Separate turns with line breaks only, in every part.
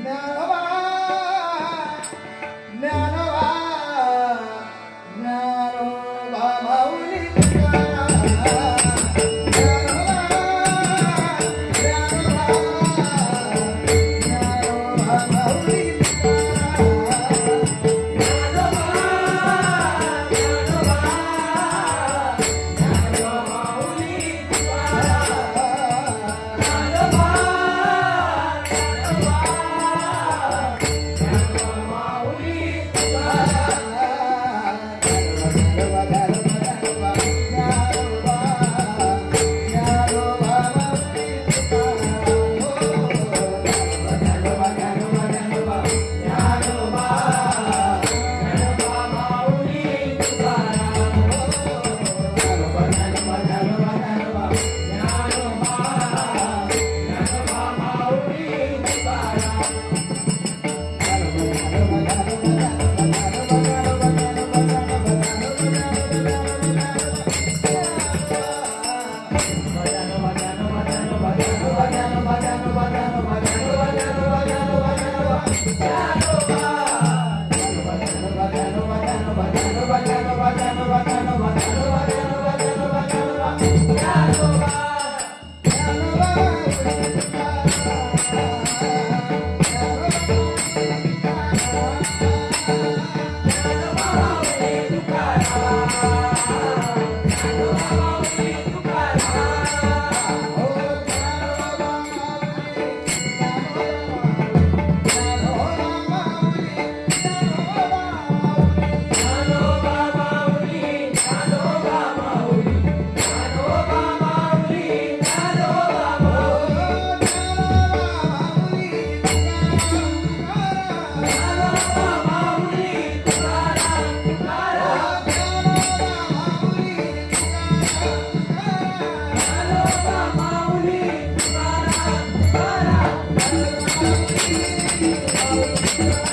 Now, Never Música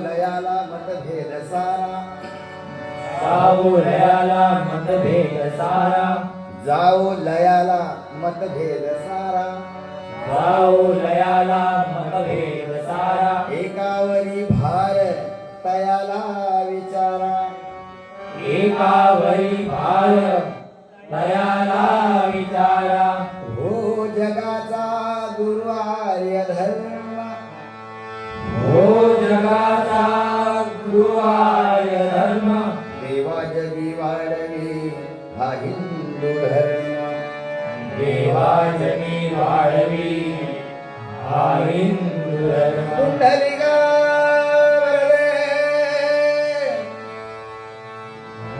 लयाला मतभेद सारा.
जाऊ लयाला मतभेद सारा.
जाऊ लयाला मतभेद सारा.
जाऊ लयाला मतभेद सारा.
एकावरी भार तयाला विचारा.
एकावरी भार लयाला विचारा.
हो जगाचा गुरुवार्य धर्म.
हो जगाचा गुरुवार्य धर्म.
देवा जगी वाढवी हा हिंदू धर्म
देवा जनी वाढवी हा हिंदू धर्म
पुंडलिका वरदे.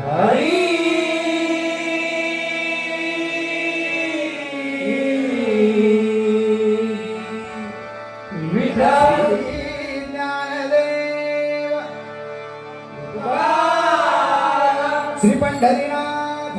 हरी विठ्ठल
ज्ञानदेव
तुकाराम
श्री पंढरीनाथ।